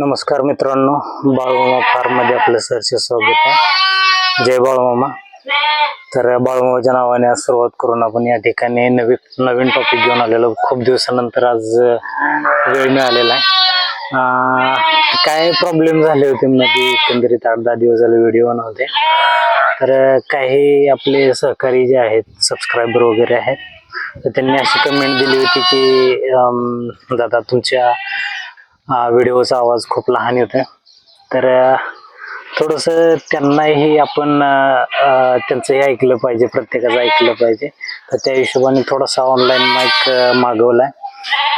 नमस्कार मित्रांनो बाळूमामा फार्ममध्ये आपलं सरचे स्वागत आहे. जय बाळूमामा. तर बाळूमामाच्या नावाने आज सुरुवात करून आपण या ठिकाणी नवीन नवीन टॉपिक घेऊन आलेलो. खूप दिवसानंतर आज वेळ मिळालेला आहे. काय प्रॉब्लेम झाले होते? मध्ये एकंदरीत आठ दहा दिवस झाले व्हिडिओ नव्हते तर काही आपले सहकारी जे आहेत सबस्क्रायबर वगैरे आहेत तर त्यांनी अशी कमेंट दिली होती की दादा तुमच्या व्हिडिओचा आवाज खूप लहान येतोय. तर थोडंसं त्यांनाही आपण त्यांचंही ऐकलं पाहिजे प्रत्येकाचं ऐकलं पाहिजे. तर त्या हिशोबाने थोडासा ऑनलाईन माईक मागवलाय.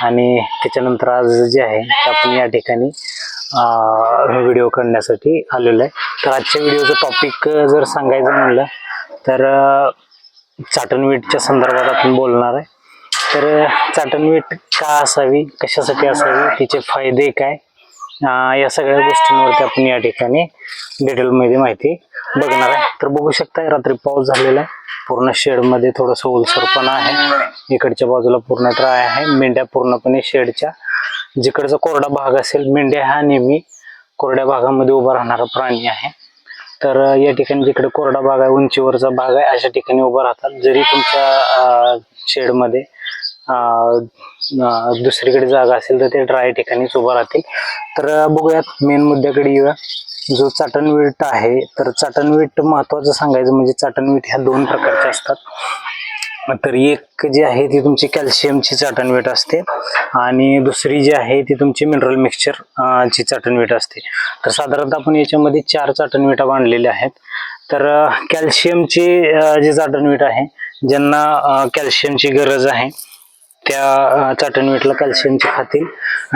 आणि त्याच्यानंतर आज जे आहे ते आपण या ठिकाणी व्हिडिओ करण्यासाठी आलेलो आहे. तर आजच्या व्हिडिओचं टॉपिक जर सांगायचं म्हणलं तर चाटणवीटच्या संदर्भात आपण बोलणार आहे. तर चाटणवीट का असावी? कशासाठी असावी? तिचे फायदे काय? या सगळ्या गोष्टींवरती आपण या ठिकाणी डिटेलमध्ये माहिती बघणार आहे. तर बघू शकता रात्री पाऊस झालेला आहे. पूर्ण शेडमध्ये थोडंसं ओलसरपणा आहे. इकडच्या बाजूला पूर्ण ट्राय आहे. मेंढ्या पूर्णपणे शेडच्या. जिकडचा कोरडा भाग असेल मेंढ्या हा नेहमी कोरड्या भागामध्ये उभा राहणारा प्राणी आहे. तर या ठिकाणी जिकडे कोरडा भाग आहे उंचीवरचा भाग आहे अशा ठिकाणी उभा राहतात. जरी तुमच्या शेडमध्ये दुसरीकडे जागा असेल तर ते ड्राय ठिकाणीच उभं राहतील. तर बघूयात मेन मुद्द्याकडे येऊया. जो चाटणवीट आहे तर चाटणवीट महत्वाचं सांगायचं म्हणजे चाटणवीट ह्या दोन प्रकारच्या असतात. तर एक जी आहे ती तुमची कॅल्शियमची चाटणवीट असते आणि दुसरी जी आहे ती तुमची मिनरल मिक्सचर ची चाटणवीट असते. तर साधारणतः आपण याच्यामध्ये चार चाटणविटा बांधलेल्या आहेत. तर कॅल्शियमची जी चाटणवीट आहे ज्यांना कॅल्शियमची गरज आहे त्या अ, चाटणवीटला कॅल्शियमचे खातील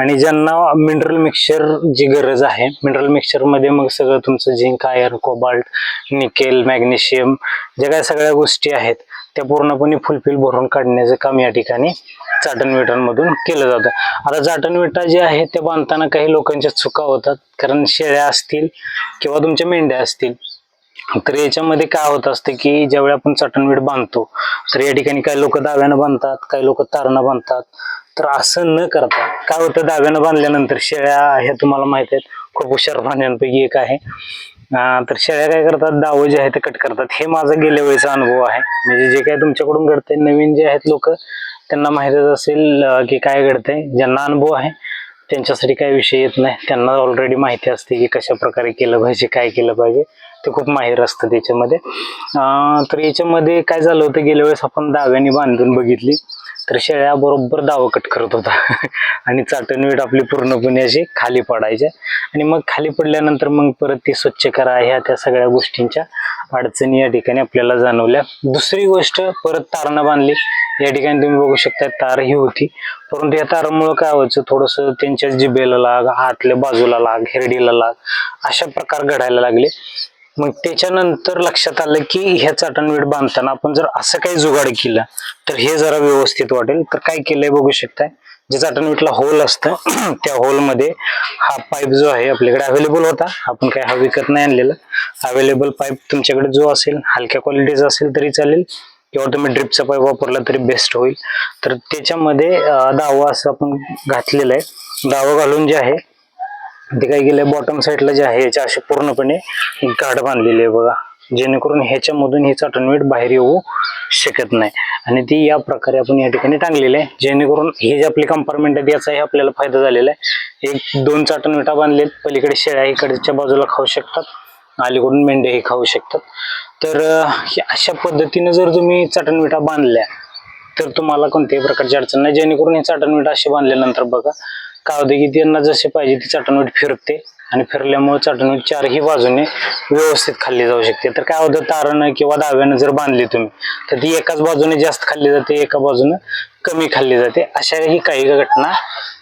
आणि ज्यांना मिनरल मिक्सचर जी गरज आहे मिनरल मिक्सचरमध्ये मग सगळं तुमचं zinc iron cobalt nickel magnesium ज्या काय सगळ्या गोष्टी आहेत त्या पूर्णपणे फुलफिल भरून काढण्याचं काम या ठिकाणी चाटणविटांमधून केलं जातं. आता चाटणविटा जे आहेत त्या बांधताना काही लोकांच्या चुका होतात. कारण शेळ्या असतील किंवा तुमच्या मेंढ्या असतील तर याच्यामध्ये काय होत असते की ज्यावेळी आपण चटणवीट बांधतो तर या ठिकाणी काही लोक दाव्यानं बांधतात काही लोक तारणं बांधतात. तर असं न करता काय होतं दाव्यानं बांधल्यानंतर शेळ्या ह्या तुम्हाला माहीत आहेत खूप हुशार प्राण्यांपैकी एक आहे. तर शेळ्या काय करतात दावं जे आहे ते कट करतात. हे माझा गेल्या वेळेचा अनुभव आहे. म्हणजे जे काय तुमच्याकडून घडतंय नवीन जे आहेत लोक त्यांना माहितच असेल की काय घडतंय. ज्यांना अनुभव आहे त्यांच्यासाठी काही विषय येत नाही. त्यांना ऑलरेडी माहिती असते की कशा प्रकारे केलं पाहिजे काय केलं पाहिजे. ते खूप माहीर असतं त्याच्यामध्ये. तर याच्यामध्ये काय झालं होतं गेल्या वेळेस आपण दाव्याने बांधून बघितली तर शेळ्या बरोबर दावा कट करत होता. आणि चाटणवीट आपली पूर्णपणे अशी खाली पडायचे. आणि मग खाली पडल्यानंतर मग परत ती स्वच्छ करा ह्या त्या सगळ्या गोष्टींच्या अडचणी या ठिकाणी आपल्याला जाणवल्या. दुसरी गोष्ट परत तारणं बांधली. या ठिकाणी तुम्ही बघू शकता तार ही होती. परंतु या तारामुळं काय व्हायचं थोडंसं त्यांच्या जिबेला लाग आतल्या बाजूला लाग हिरडीला लाग अशा प्रकार घडायला लागले. मग त्याच्यानंतर लक्षात आलं की ह्या चाटणवीट बांधताना आपण जर असं काही जुगाड केलं तर हे जरा व्यवस्थित वाटेल. तर काय केलंय बघू शकताय? जे चाटणवीटला होल असतं त्या होलमध्ये हा पाईप जो आहे आपल्याकडे अवेलेबल होता. आपण काय हा विकत नाही आणलेला. अवेलेबल पाईप तुमच्याकडे जो असेल हलक्या क्वालिटीचा असेल तरी चालेल. किंवा तुम्ही ड्रिपचा पाईप वापरला तरी बेस्ट होईल. तर त्याच्यामध्ये दावा असं आपण घातलेलं आहे. दावा घालून जे आहे ते काय केलंय बॉटम साईडला जे आहे याच्या अशी पूर्णपणे गाठ बांधलेली आहे बघा. जेणेकरून ह्याच्यामधून ही चाटणवीट बाहेर येऊ शकत नाही. आणि ती या प्रकारे आपण या ठिकाणी टांगलेली आहे. जेणेकरून हे जे आपले कंपार्टमेंट आहेत याचाही आपल्याला फायदा झालेला आहे. एक दोन चाटणविटा बांधलेत. पलीकडे शेळ्या इकडच्या बाजूला खाऊ शकतात. अलीकडून मेंढ्याही खाऊ शकतात. तर अशा पद्धतीने जर तुम्ही चाटणविटा बांधल्या तर तुम्हाला कोणत्याही प्रकारची अडचण नाही. जेणेकरून हे चाटणवीट अशी बांधल्यानंतर बघा काय यांना की त्यांना जसे पाहिजे ती चाटणवीट फिरते आणि फिरल्यामुळे चाटणवीट चारही बाजूने व्यवस्थित खाल्ली जाऊ शकते. तर काय होतं तारण किंवा दाव्यानं जर बांधली तुम्ही तर ती एकाच बाजूने जास्त खाल्ली जाते एका बाजूने कमी खाल्ली जाते. अशाही काही घटना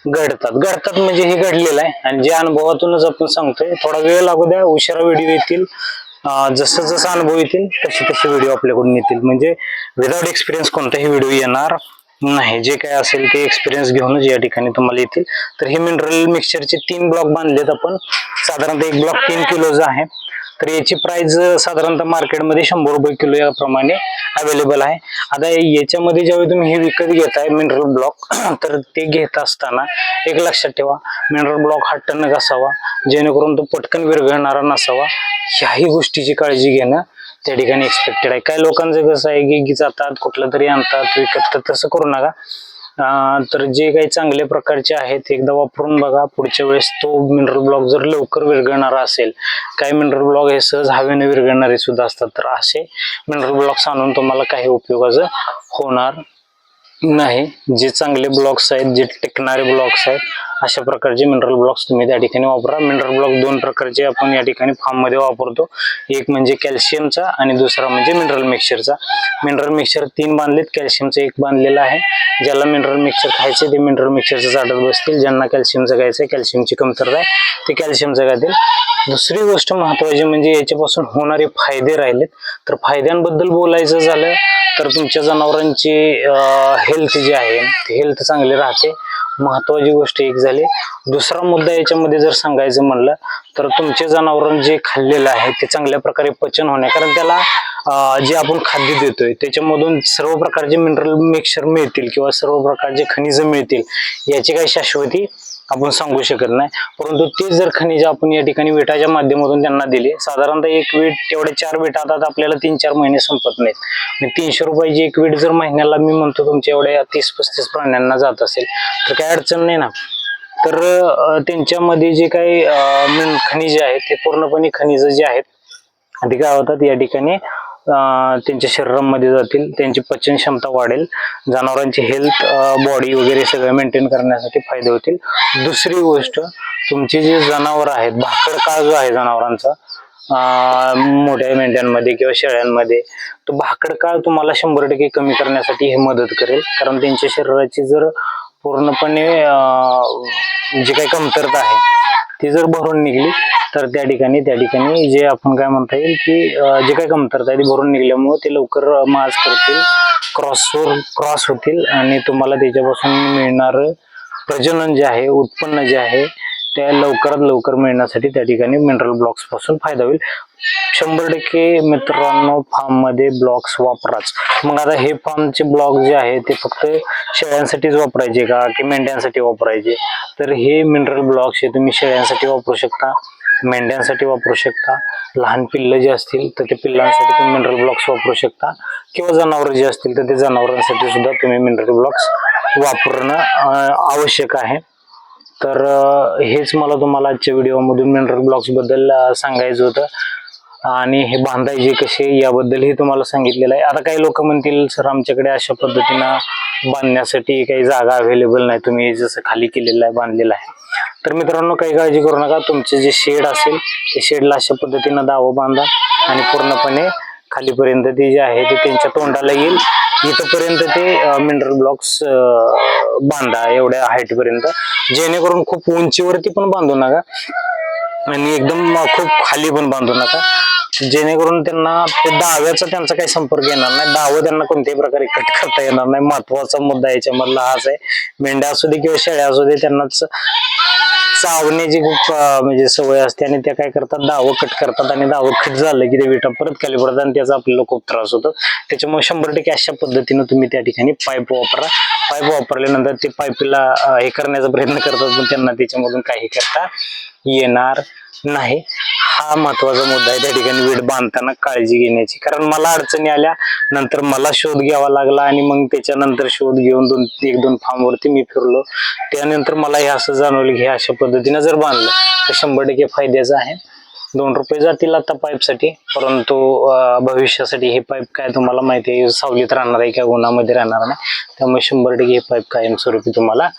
घडतात. घडतात म्हणजे हे घडलेलं आहे. आणि जे अनुभवातूनच आपण सांगतोय थोडा वेळ लागू द्या उशिरा व्हिडिओ येतील. जसं जसं अनुभव येतील तसे तसे व्हिडिओ आपल्याकडून येतील. म्हणजे विदाउट एक्सपिरियन्स कोणताही व्हिडिओ येणार नाही जे काय असेल ते एक्सपिरियन्स घेऊनच या ठिकाणी तुम्हाला येतील. तर हे मिनरल मिक्सचरचे तीन ब्लॉक बांधलेत आपण. साधारणतः एक ब्लॉक तीन किलोचा आहे. तर याची प्राइस साधारणतः मार्केटमध्ये शंभर रुपये किलो याप्रमाणे अवेलेबल आहे. आता याच्यामध्ये ज्यावेळी तुम्ही हे विकत घेताय मिनरल ब्लॉक तर ते घेत असताना एक लक्षात ठेवा मिनरल ब्लॉक हा टणक असावा जेणेकरून तो पटकन विरघळणारा नसावा. ह्याही गोष्टीची काळजी घेणं त्या ठिकाणी एक्सपेक्टेड आहे. काही लोकांचं कसं आहे की जातात कुठलं तरी आणतात विकत तर तसं करू नका. तर जे काही चांगल्या प्रकारचे आहेत एकदा वापरून बघा. पुढच्या वेळेस तो मिनरल ब्लॉक जर लवकर विरघळणारा असेल काही मिनरल ब्लॉक हे सहज हवेने विरघळणारे सुद्धा असतात. तर असे मिनरल ब्लॉक्स आणून तुम्हाला काही उपयोगाचं होणार नाही. जे चांगले ब्लॉक्स आहेत जे टिकणारे ब्लॉक्स आहेत अशा प्रकारचे मिनरल ब्लॉक्स तुम्ही त्या ठिकाणी वापरा. मिनरल ब्लॉक दोन प्रकारचे आपण या ठिकाणी फार्ममध्ये वापरतो. एक म्हणजे कॅल्शियमचा आणि दुसरा म्हणजे मिनरल मिक्सरचा मिनरल मिक्सर तीन बांधलेत. कॅल्शियमचं एक बांधलेलं आहे. ज्याला मिनरल मिक्सर खायचे ते मिनरल मिक्सरचं चाटत बसतील. ज्यांना कॅल्शियमचं खायचं कॅल्शियमची कमतरता आहे ते कॅल्शियमचं खातील. दुसरी गोष्ट महत्वाची म्हणजे याच्यापासून होणारे फायदे राहिलेत. तर फायद्यांबद्दल बोलायचं झालं तर तुमच्या जनावरांची हेल्थ जी आहे ती हेल्थ चांगली राहते. महत्वाची गोष्ट एक झाली. दुसरा मुद्दा याच्यामध्ये जर सांगायचं म्हणलं तर तुमचे जनावरं जे खाल्लेलं आहे ते चांगल्या प्रकारे पचन होणे कारण त्याला जे आपण खाद्य देतोय त्याच्यामधून सर्व प्रकारचे मिनरल मिक्सर मिळतील किंवा सर्व प्रकारचे खनिज मिळतील याची काही शाश्वती आपण सांगू शकत नाही. परंतु ते जर खनिज आपण या ठिकाणी विटाच्या माध्यमातून त्यांना दिले साधारणतः एक वीट तेवढे चार वीट आता आपल्याला तीन चार महिने संपत नाहीत. आणि तीनशे रुपयाची एक वीट जर महिन्याला मी म्हणतो तुमच्या एवढ्या तीस पस्तीस प्राण्यांना जात असेल तर काय अडचण नाही ना. तर त्यांच्यामध्ये जे काही खनिजे आहेत ते पूर्णपणे खनिज जे आहेत ते काय होतात या ठिकाणी त्यांच्या शरीरामध्ये जातील त्यांची पचन क्षमता वाढेल जनावरांची हेल्थ बॉडी वगैरे सगळं मेंटेन करण्यासाठी फायदे होतील. दुसरी गोष्ट तुमचे जे जनावर आहेत भाकड काळ जो आहे जनावरांचा मोठ्या मेंढ्यांमध्ये किंवा शेळ्यांमध्ये तो भाकड काळ तुम्हाला शंभर टक्के कमी करण्यासाठी हे मदत करेल. कारण त्यांच्या शरीराची जर पूर्णपणे जी काही कमतरता आहे ती जर भरून निघली तर त्या ठिकाणी त्या ठिकाणी जे आपण काय म्हणता येईल की जे काही कमतरता आहे ती भरून निघल्यामुळे ते लवकर माज करतील क्रॉसवर क्रॉस होतील आणि तुम्हाला त्याच्यापासून मिळणारं प्रजनन जे आहे उत्पन्न जे आहे त्या लवकरात लवकर मिळण्यासाठी त्या ठिकाणी मिनरल ब्लॉक्सपासून फायदा होईल. शंभर टक्के मित्रांनो फार्ममध्ये ब्लॉक्स वापराच. मग आता हे फार्मचे ब्लॉक जे आहे ते फक्त शेळ्यांसाठीच वापरायचे का? की मेंढ्यांसाठी वापरायचे? तर हे मिनरल ब्लॉक्स हे तुम्ही शेळ्यांसाठी वापरू शकता मेंढ्यांसाठी वापरू शकता. लहान पिल्लं जे असतील तर ते पिल्लांसाठी तुम्ही मिनरल ब्लॉक्स वापरू शकता. किंवा जनावरं जे असतील तर ते जनावरांसाठी सुद्धा तुम्ही मिनरल ब्लॉक्स वापरणं आवश्यक आहे. तर हेच मला तुम्हाला आजच्या व्हिडिओमधून मिनरल ब्लॉक्सबद्दल सांगायचं होतं. आणि हे बांधायचे कसे याबद्दलही तुम्हाला सांगितलेलं आहे. आता काही लोक म्हणतील सर आमच्याकडे अशा पद्धतीनं बांधण्यासाठी काही जागा अवेलेबल नाही. तुम्ही जसं खाली केलेलं आहे बांधलेलं आहे. तर मित्रांनो काही काळजी करू नका. तुमचे जे शेड असेल ते शेडला अशा पद्धतीनं दावं बांधा आणि पूर्णपणे खालीपर्यंत ते जे आहे ते त्यांच्या तोंडाला येईल. इथपर्यंत ते मिनरल ब्लॉक्स बांधा एवढ्या हाईट पर्यंत. जेणेकरून खूप उंचीवरती पण बांधू नका आणि एकदम खूप खाली पण बांधू नका. जेणेकरून त्यांना ते दाव्याचा त्यांचा काही संपर्क येणार नाही. दावं त्यांना कोणत्याही प्रकारे कट करता येणार नाही. महत्त्वाचा मुद्दा याच्यामधला हाच आहे. मेंढ्या असू दे किंवा शेळ्या असू दे त्यांनाच चावण्याची खूप म्हणजे सवय असते आणि त्या काय करतात दावं कट करतात आणि दावं कट झालं की ते विटा परत खाली पडतात आणि त्याचा आपल्याला खूप त्रास होतो. त्याच्यामुळे शंभर टक्के अशा पद्धतीनं तुम्ही त्या ठिकाणी पाईप वापरा. पाईप वापरल्यानंतर ते पाईपला हे करण्याचा प्रयत्न करतात पण त्यांना त्याच्यामधून काही करता येणार नाही. हा महत्त्वाचा मुद्दा आहे. त्या ठिकाणी वीट बांधताना काळजी घेण्याची. कारण मला अडचणी आल्या नंतर मला शोध घ्यावा लागला आणि मग त्याच्यानंतर शोध घेऊन दोन एक दोन फार्मवरती मी फिरलो. त्यानंतर मला हे असं जाणवलं की अशा पद्धतीनं जर बांधलं तर शंभर टक्के फायद्याचं आहे. दोन रुपये जातील आता पाईपसाठी. परंतु भविष्यासाठी हे पाईप काय तुम्हाला माहिती आहे सावलीत राहणार आहे किंवा उन्हामध्ये राहणार नाही. त्यामुळे शंभर टक्के हे पाईप कायमस्वरूपी तुम्हाला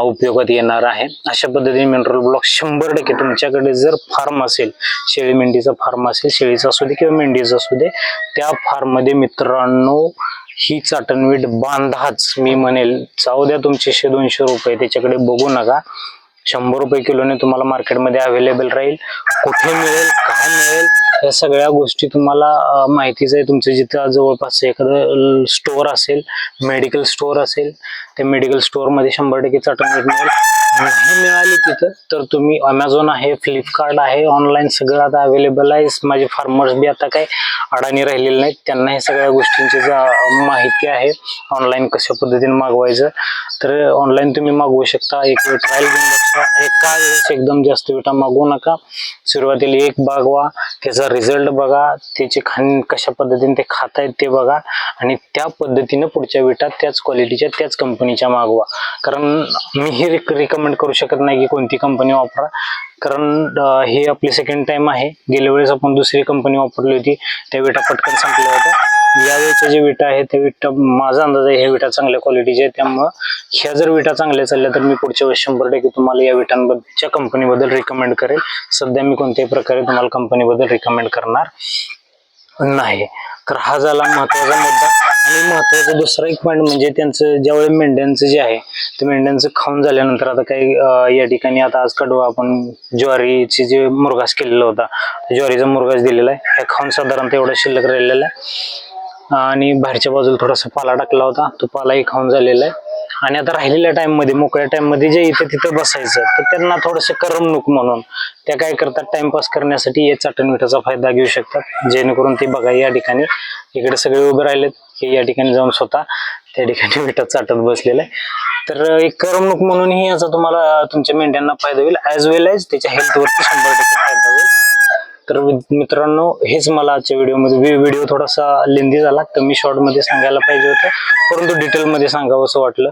उपयोगात येणार आहे. अशा पद्धतीने मिनरल ब्लॉक शंभर टक्के तुमच्याकडे जर फार्म असेल शेळी मेंढीचा फार्म असेल शेळीचा असू दे किंवा मेंढीचा असू दे त्या फार्ममध्ये मित्रांनो ही चाटणवीट बांधाच. मी म्हणेल जाऊ द्या तुमचे शे दोनशे रुपये त्याच्याकडे बघू नका. शंभर रुपये किलोने तुम्हाला मार्केटमध्ये अवेलेबल राहील. कुठे मिळेल काय मिळेल या सगळ्या गोष्टी तुम्हाला माहितीच आहे. तुमचं जिथं जवळपास एखादं स्टोअर असेल मेडिकल स्टोअर असेल त्या मेडिकल स्टोअरमध्ये शंभर टक्के चटणी मिळेल. नाही मिळाली तिथं तर तुम्ही अमेझॉन आहे फ्लिपकार्ट आहे ऑनलाईन सगळं आता अवेलेबल आहे. माझे फार्मर्स बी आता काही अडाणी राहिलेले नाहीत. त्यांना हे सगळ्या गोष्टींची जा- माहिती आहे. ऑनलाईन कशा पद्धतीने मागवायचं. तर ऑनलाईन तुम्ही मागवू शकता. एक वेळ ट्रायल घेऊन बघता एका वेळेस एकदम जास्त विटा मागवू नका. सुरुवातीला एक मागवा त्याचा रिझल्ट बघा त्याचे खाण कशा पद्धतीने ते खातायत ते बघा आणि त्या पद्धतीनं पुढच्या विटात त्याच क्वालिटीच्या त्याच कंपनीच्या मागवा. कारण मी हे रिकमेंड करू शकत नाही की कोणती कंपनी वापरा. कारण हे आपली सेकंड टाइम आहे. गेल्या वेळेस आपण दुसरी कंपनी वापरली होती. त्या विटा पटकन संपल्या होत्या. यावेळेच्या जे विटा आहे त्या विटा माझा अंदाज आहे ह्या विटा चांगल्या क्वालिटीच्या आहेत. त्यामुळं ह्या जर विटा चांगल्या चालल्या तर मी पुढच्या वेळेस शंभर टक्के तुम्हाला या विटांबद्दलच्या कंपनीबद्दल रिकमेंड करेल. सध्या मी कोणत्याही प्रकारे तुम्हाला कंपनीबद्दल रिकमेंड करणार नाही. तर हा झाला महत्त्वाचा मुद्दा. आणि महत्वाचं दुसरा एक पॉईंट म्हणजे त्यांचं ज्यावेळी मेंढ्यांचं जे आहे ते मेंढ्यांचं खाऊन झाल्यानंतर आता काही या ठिकाणी आता आज कडवा आपण ज्वारीची जे मुरघास केलेला होता ज्वारीचा मुरघास दिलेला आहे हे खाऊन साधारणतः एवढा शिल्लक राहिलेला आहे. आणि बाहेरच्या बाजूला थोडासा पाला टाकला होता तो पालाही खाऊन झालेला आहे. आणि आता राहिलेल्या टाईममध्ये मोकळ्या टाईममध्ये जे इथे तिथं बसायचं तर त्यांना थोडंसं करमणूक म्हणून त्या काय करतात टाइमपास करण्यासाठी या चाटण मिठाचा फायदा घेऊ शकतात जेणेकरून ते बघा या ठिकाणी इकडे सगळे उभे राहिलेत. हे या ठिकाणी जाऊन स्वतः त्या ठिकाणी मिठात चाटत बसलेलं आहे. तर एक करमणूक म्हणूनही याचा तुम्हाला तुमच्या मेंढ्यांना फायदा होईल ॲज वेल एज त्याच्या हेल्थवरती शंभर टक्के फायदा होईल. तर मित्रांनो हेच मला आजच्या व्हिडिओमध्ये व्हिडिओ थोडासा लेंदी झाला कमी शॉर्टमध्ये सांगायला पाहिजे होतं. परंतु डिटेलमध्ये सांगावं असं वाटलं.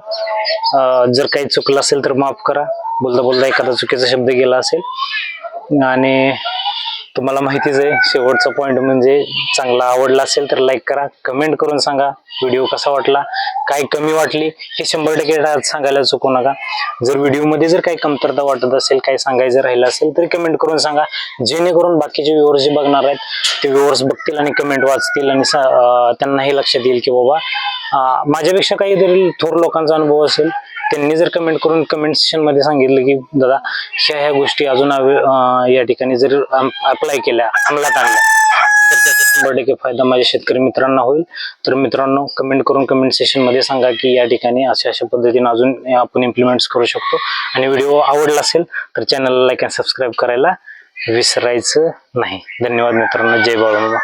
जर काही चुकलं असेल तर माफ करा. बोलता बोलता एखादा चुकीचा शब्द गेला असेल. आणि तुम्हाला माहितीच आहे शेवटचा पॉईंट म्हणजे चांगला आवडला असेल तर लाईक करा कमेंट करून सांगा व्हिडिओ कसा वाटला काय कमी वाटली हे शंभर टक्के सांगायला चुकू नका. जर व्हिडिओमध्ये जर काही कमतरता वाटत असेल काही सांगायचं राहिलं असेल तर कमेंट करून सांगा जेणेकरून बाकीचे व्ह्युअर्स जे बघणार आहेत ते व्ह्युअर्स बघतील आणि कमेंट वाचतील आणि त्यांना हे त्यांनाही लक्षात येईल की बाबा माझ्यापेक्षा माझ्यापेक्षा काहीतरी थोर लोकांचा अनुभव असेल त्यांनी जर कमेंट करून कमेंट सेशनमध्ये सांगितलं की दादा ह्या ह्या गोष्टी अजून या ठिकाणी जर अप्लाय केल्या अंमलात आणल्या तर त्याचा शंभर टक्के फायदा माझ्या शेतकरी मित्रांना होईल. तर मित्रांनो कमेंट करून कमेंट सेशनमध्ये सांगा की या ठिकाणी अशा अशा पद्धतीने अजून आपण इम्प्लिमेंट्स करू शकतो. आणि व्हिडिओ आवडला असेल तर चॅनलला लाईक अँड सबस्क्राईब करायला विसरायचं नाही. धन्यवाद मित्रांनो. जय बाळूमामा